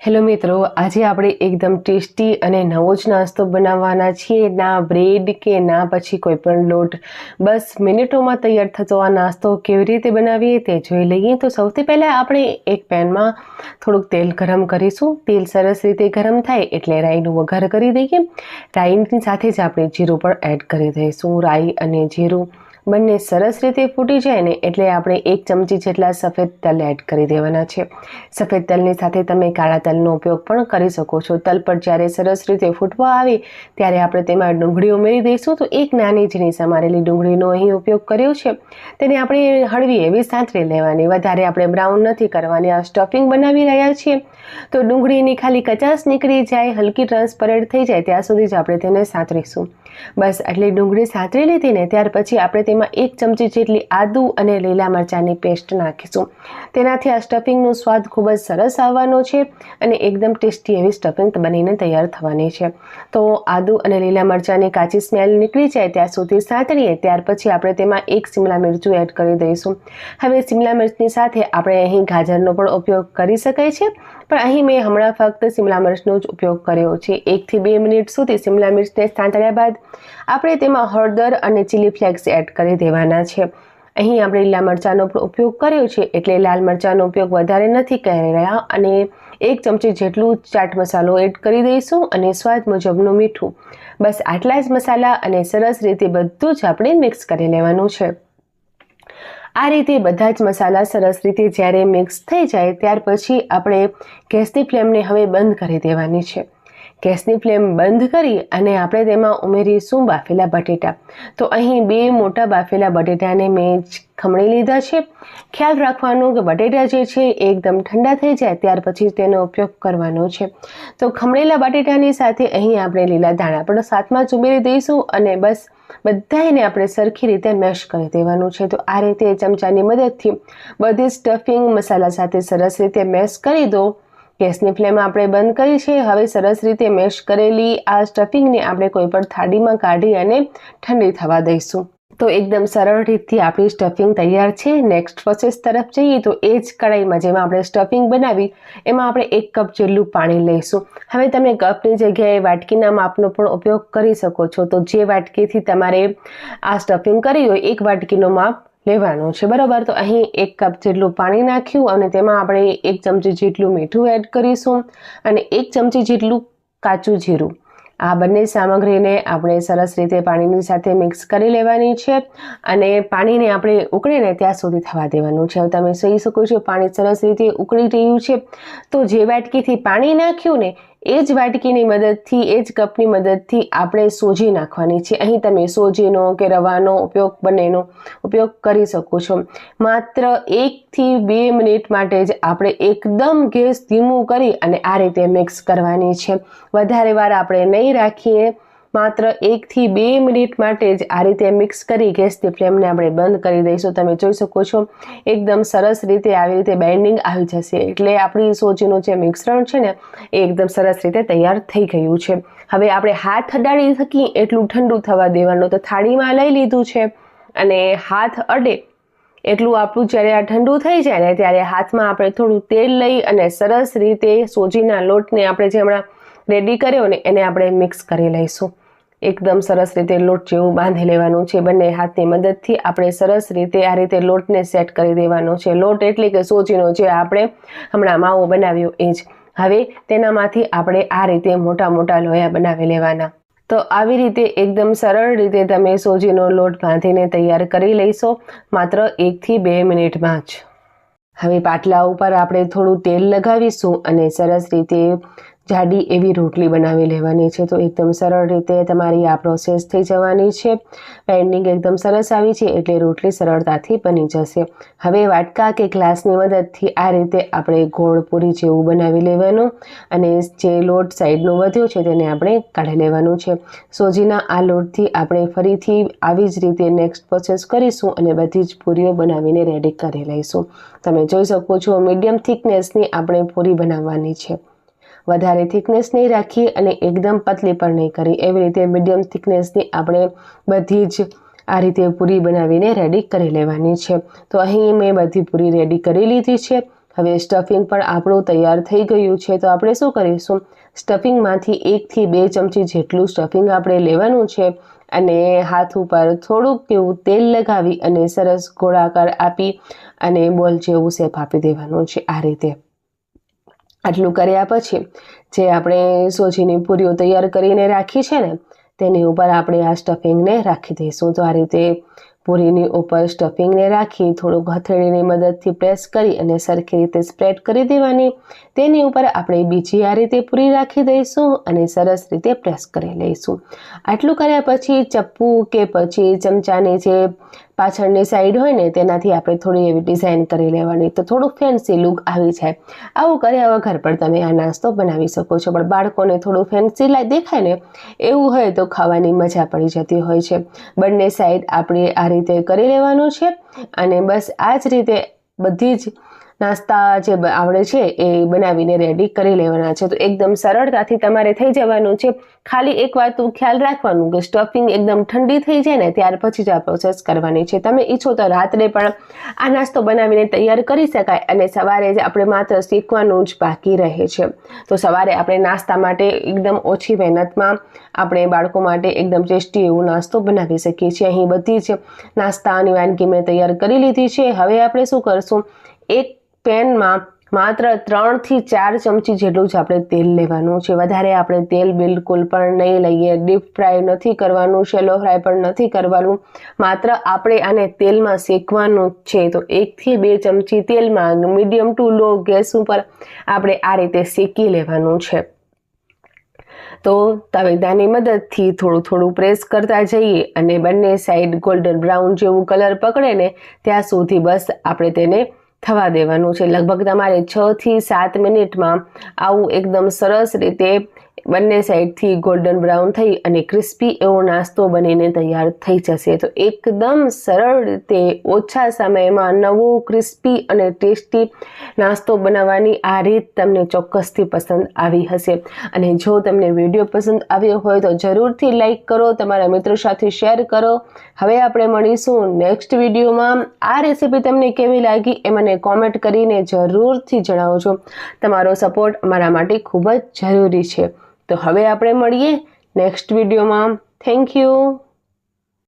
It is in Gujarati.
હેલો મિત્રો, આજે આપણે એકદમ ટેસ્ટી અને નવો જ નાસ્તો બનાવવાના છીએ. ના બ્રેડ કે ના પછી કોઈ પણ લોટ. બસ મિનિટોમાં તૈયાર થતો આ નાસ્તો કેવી રીતે બનાવીએ તે જોઈ લઈએ. તો સૌથી પહેલાં આપણે એક પેનમાં થોડુંક તેલ ગરમ કરીશું. તેલ સરસ રીતે ગરમ થાય એટલે રાઈનું વઘાર કરી દઈએ. રાઈની સાથે જ આપણે જીરું પણ એડ કરી દઈશું. રાઈ અને જીરું બંને સરસ રીતે ફૂટી જાય ને એટલે આપણે એક ચમચી જેટલા સફેદ તલ એડ કરી દેવાના છે. સફેદ તલની સાથે તમે કાળા તલનો ઉપયોગ પણ કરી શકો છો. તલ પર જ્યારે સરસ રીતે ફૂટવા આવે ત્યારે આપણે તેમાં ડુંગળી ઉમેરી દઈશું. તો એક નાની ઝીણી સમારેલી ડુંગળીનો અહીં ઉપયોગ કર્યો છે. તેને આપણે હળવી એવી સાંતરી લેવાની. વધારે આપણે બ્રાઉન નથી કરવાની. આ સ્ટફિંગ બનાવી રહ્યા છીએ. તો ડુંગળીની ખાલી કચાસ નીકળી જાય, હલકી ટ્રાન્સપરન્ટ થઈ જાય, ત્યાં સુધી જ આપણે તેને સાંતળીશું. બસ આટલી ડુંગળી સાતરી લીધી ને ત્યાર પછી આપણે તેમાં એક ચમચી જેટલી આદુ અને લીલા મરચાંની પેસ્ટ નાખીશું. તેનાથી આ સ્ટફિંગનો સ્વાદ ખૂબ જ સરસ આવવાનો છે અને એકદમ ટેસ્ટી એવી સ્ટફિંગ બનીને તૈયાર થવાની છે. તો આદુ અને લીલા મરચાંની કાચી સ્મેલ નીકળી જાય ત્યાં સુધી સાંતળીએ ત્યાર પછી આપણે તેમાં એક શિમલા મિરચું એડ કરી દઈશું. હવે શિમલા મિર્ચની સાથે આપણે અહીં ગાજરનો પણ ઉપયોગ કરી શકાય છે, પણ અહીં મેં હમણાં ફક્ત શિમલા મિર્ચનો જ ઉપયોગ કર્યો છે. એકથી બે મિનિટ સુધી શિમલા મિર્ચને સાંતળ્યા બાદ આપણે તેમાં હળદર અને ચીલી ફ્લેક્સ એડ કરી દેવાના છે. અહીં આપણે લીલા મરચાંનો પણ ઉપયોગ કર્યો છે, એટલે લાલ મરચાંનો ઉપયોગ વધારે નથી કરી રહ્યા અને એક ચમચી જેટલું ચાટ મસાલો એડ કરી દઈશું અને સ્વાદ મુજબનું મીઠું. બસ આટલા જ મસાલા અને સરસ રીતે બધું જ આપણે મિક્સ કરી લેવાનું છે. આ રીતે બધા જ મસાલા સરસ રીતે જ્યારે મિક્સ થઈ જાય, ત્યાર પછી આપણે ગેસની ફ્લેમને હવે બંધ કરી દેવાની છે. ગેસની ફ્લેમ બંધ કરી અને આપણે તેમાં ઉમેરીશું બાફેલા બટેટા. તો અહીં બે મોટા બાફેલા બટેટાને મેં ખમણી લીધા છે. ખ્યાલ રાખવાનો કે બટેટા જે છે એકદમ ઠંડા થઈ જાય, ત્યાર પછી તેનો ઉપયોગ કરવાનો છે. તો ખમણેલા બટેટાની સાથે અહીં આપણે લીલા ધાણા પણ સાથમાં જ ઉમેરી દઈશું અને બસ બધાને આપણે સરખી રીતે મેશ કરી દેવાનું છે. તો આ રીતે ચમચાની મદદથી બધી સ્ટફિંગ મસાલા સાથે સરસ રીતે મેશ કરી દો. ગેસની ફ્લેમ આપણે બંધ કરી છે. હવે સરસ રીતે મેશ કરેલી આ સ્ટફિંગને આપણે કોઈ પણ થાળીમાં કાઢી અને ઠંડી થવા દઈશું. તો એકદમ સરળ રીતથી આપણી સ્ટફિંગ તૈયાર છે. નેક્સ્ટ પ્રોસેસ તરફ જઈએ તો એ જ કઢાઈમાં જેમાં આપણે સ્ટફિંગ બનાવી, એમાં આપણે એક કપ જેટલું પાણી લઈશું. હવે તમે કપની જગ્યાએ વાટકીના માપનો પણ ઉપયોગ કરી શકો છો. તો જે વાટકીથી તમારે આ સ્ટફિંગ કરી હોય, એક વાટકીનો માપ લેવાનું છે. બરાબર? તો અહીં એક કપ જેટલું પાણી નાખ્યું અને તેમાં આપણે એક ચમચી જેટલું મીઠું એડ કરીશું અને એક ચમચી જેટલું કાચું જીરું. આ બંને સામગ્રીને આપણે સરસ રીતે પાણીની સાથે મિક્સ કરી લેવાની છે અને પાણીને આપણે ઉકળીને ત્યાં સુધી થવા દેવાનું છે. હવે તમે સહી શકો છો પાણી સરસ રીતે ઉકળી રહ્યું છે. તો જે વાટકીથી પાણી નાખ્યું ને એ જ વાટકીની મદદથી, એ જ કપની મદદથી આપણે સોજી નાખવાની છે. અહીં તમે સોજીનો કે રવાનો ઉપયોગ બંનેનો ઉપયોગ કરી શકો છો. માત્ર એકથી બે મિનિટ માટે જ આપણે એકદમ ગેસ ધીમું કરી અને આ રીતે મિક્સ કરવાની છે. વધારે વાર આપણે નહીં રાખીએ. માત્ર એકથી બે મિનિટ માટે જ આ રીતે મિક્સ કરી ગેસની ફ્લેમને આપણે બંધ કરી દઈશું. તમે જોઈ શકો છો, એકદમ સરસ રીતે આવી રીતે બેન્ડિંગ આવી જશે. એટલે આપણી સોજીનું જે મિશ્રણ છે ને, એ એકદમ સરસ રીતે તૈયાર થઈ ગયું છે. હવે આપણે હાથ અડાડી શકીએ એટલું ઠંડુ થવા દેવાનું. તો થાળીમાં લઈ લીધું છે અને હાથ અડે એટલું આપણું જ્યારે આ ઠંડુ થઈ જાય ને, ત્યારે હાથમાં આપણે થોડું તેલ લઈ અને સરસ રીતે સોજીના લોટને આપણે જે હમણાં રેડી કર્યો ને એને આપણે મિક્સ કરી લઈશું. એકદમ સરસ રીતે લોટ જેવું બાંધી લેવાનું છે. બંને હાથની મદદથી આપણે સરસ રીતે આ રીતે લોટને સેટ કરી દેવાનો છે. લોટ એટલે કે સોજીનો જે આપણે હમણાં માવો બનાવ્યો એ જ. હવે તેનામાંથી આપણે આ રીતે મોટા મોટા લોયા બનાવી લેવાના. તો આવી રીતે એકદમ સરળ રીતે તમે સોજીનો લોટ બાંધીને તૈયાર કરી લઈશો. માત્ર એકથી બે મિનિટમાં જ. હવે પાટલા ઉપર આપણે થોડું તેલ લગાવીશું અને સરસ રીતે જાડી એવી રોટલી બનાવી લેવાની છે. તો એકદમ સરળ રીતે તમારી આ પ્રોસેસ થઈ જવાની છે. પેન્ડિંગ એકદમ સરસ આવી છે એટલે રોટલી સરળતાથી બની જશે. હવે વાટકા કે ગ્લાસની મદદથી આ રીતે આપણે ગોળ પૂરી જેવું બનાવી લેવાનું અને જે લોટ સાઈડનો વધ્યો છે તેને આપણે કાઢી લેવાનું છે. સોજીના આ લોટથી આપણે ફરીથી આવી જ રીતે નેક્સ્ટ પ્રોસેસ કરીશું અને બધી જ પૂરીઓ બનાવીને રેડી કરી લઈશું. તમે જોઈ શકો છો મીડિયમ થિકનેસની આપણે પૂરી બનાવવાની છે. વધારે થિકનેસ નહીં રાખી અને એકદમ પતલી પણ નહીં કરી. એવી રીતે મીડિયમ થિકનેસની આપણે બધી જ આ રીતે પૂરી બનાવીને રેડી કરી લેવાની છે. તો અહીં મેં બધી પૂરી રેડી કરી લીધી છે. હવે સ્ટફિંગ પણ આપણું તૈયાર થઈ ગયું છે. તો આપણે શું કરીશું? સ્ટફિંગમાંથી એકથી બે ચમચી જેટલું સ્ટફિંગ આપણે લેવાનું છે અને હાથ ઉપર થોડુંક એવું તેલ લગાવી અને સરસ ગોળાકાર આપી અને બોલ જેવું શેપ આપી દેવાનું છે આ રીતે. આટલું કર્યા પછી જે આપણે સોજીની પૂરીઓ તૈયાર કરીને રાખી છે ને, તેની ઉપર આપણે આ સ્ટફિંગને રાખી દઈશું. તો આ રીતે પૂરીની ઉપર સ્ટફિંગને રાખી થોડુંક હથેળીની મદદથી પ્રેસ કરી અને સરખી રીતે સ્પ્રેડ કરી દેવાની. તેની ઉપર આપણે બીજી આ રીતે પૂરી રાખી દઈશું અને સરસ રીતે પ્રેસ કરી લઈશું. આટલું કર્યા પછી ચપ્પુ કે પછી ચમચાની જે પાછળની સાઈડ હોય ને, તેનાથી આપણે થોડી એવી ડિઝાઇન કરી લેવાની. તો થોડું ફેન્સી લુક આવી જાય. આવું કર્યા વગર પણ તમે આ નાસ્તો બનાવી શકો છો. પણ બાળકોને થોડું ફેન્સી દેખાય ને, એવું હોય તો ખાવાની મજા પડી જતી હોય છે. બંને સાઈડ આપણે આ રીતે કરી લેવાનું છે. અને બસ આ જ રીતે બધી જ નાસ્તા જે આવડે છે એ બનાવીને રેડી કરી લેવાના છે. તો એકદમ સરળતાથી તમારે થઈ જવાનું છે. ખાલી એક વાત ખ્યાલ રાખવાનું કે સ્ટફિંગ એકદમ ઠંડી થઈ જાય ને ત્યાર પછી જ આ પ્રોસેસ કરવાની છે. તમે ઈચ્છો તો રાત્રે પણ આ નાસ્તો બનાવીને તૈયાર કરી શકાય અને સવારે જ આપણે માત્ર શીખવાનું જ બાકી રહે છે. તો સવારે આપણે નાસ્તા માટે એકદમ ઓછી મહેનતમાં આપણે બાળકો માટે એકદમ ટેસ્ટી એવો નાસ્તો બનાવી શકીએ છીએ. અહીં બધી જ નાસ્તાની વાનગી મેં તૈયાર કરી લીધી છે. હવે આપણે શું કરશું? એક પેનમાં માત્ર ત્રણથી ચાર ચમચી જેટલું જ આપણે તેલ લેવાનું છે. વધારે આપણે તેલ બિલકુલ પણ નહીં લઈએ. ડીપ ફ્રાય નથી કરવાનું શેલો ફ્રાય પણ નથી કરવાનું. માત્ર આપણે આને તેલમાં શેકવાનું છે. તો એકથી બે ચમચી તેલમાં મીડિયમ ટુ લો ગેસ ઉપર આપણે આ રીતે શેકી લેવાનું છે. તો તવેદાની મદદથી થોડું થોડું પ્રેસ કરતા જઈએ અને બંને સાઈડ ગોલ્ડન બ્રાઉન જેવું કલર પકડે ને, ત્યાં સુધી બસ આપણે તેને થવા દેવાનું છે. લગભગ તમારે છ થી સાત મિનિટમાં આવું એકદમ સરસ રીતે બંને સાઈડથી ગોલ્ડન બ્રાઉન થઈ અને ક્રિસ્પી એવો નાસ્તો બનીને તૈયાર થઈ જશે. તો એકદમ સરળ રીતે ઓછા સમયમાં નવો ક્રિસ્પી અને ટેસ્ટી નાસ્તો બનાવવાની આ રીત તમને ચોક્કસથી પસંદ આવી હશે. અને જો તમને વીડિયો પસંદ આવ્યો હોય તો જરૂરથી લાઈક કરો, તમારા મિત્રો સાથે શેર કરો. હવે આપણે મળીશું નેક્સ્ટ વિડીયોમાં. આ રેસીપી તમને કેવી લાગી એ મને કોમેન્ટ કરીને જરૂરથી જણાવજો. તમારો સપોર્ટ અમારા માટે ખૂબ જ જરૂરી છે. તો હવે આપણે મળીએ નેક્સ્ટ વિડીયોમાં થેન્ક યુ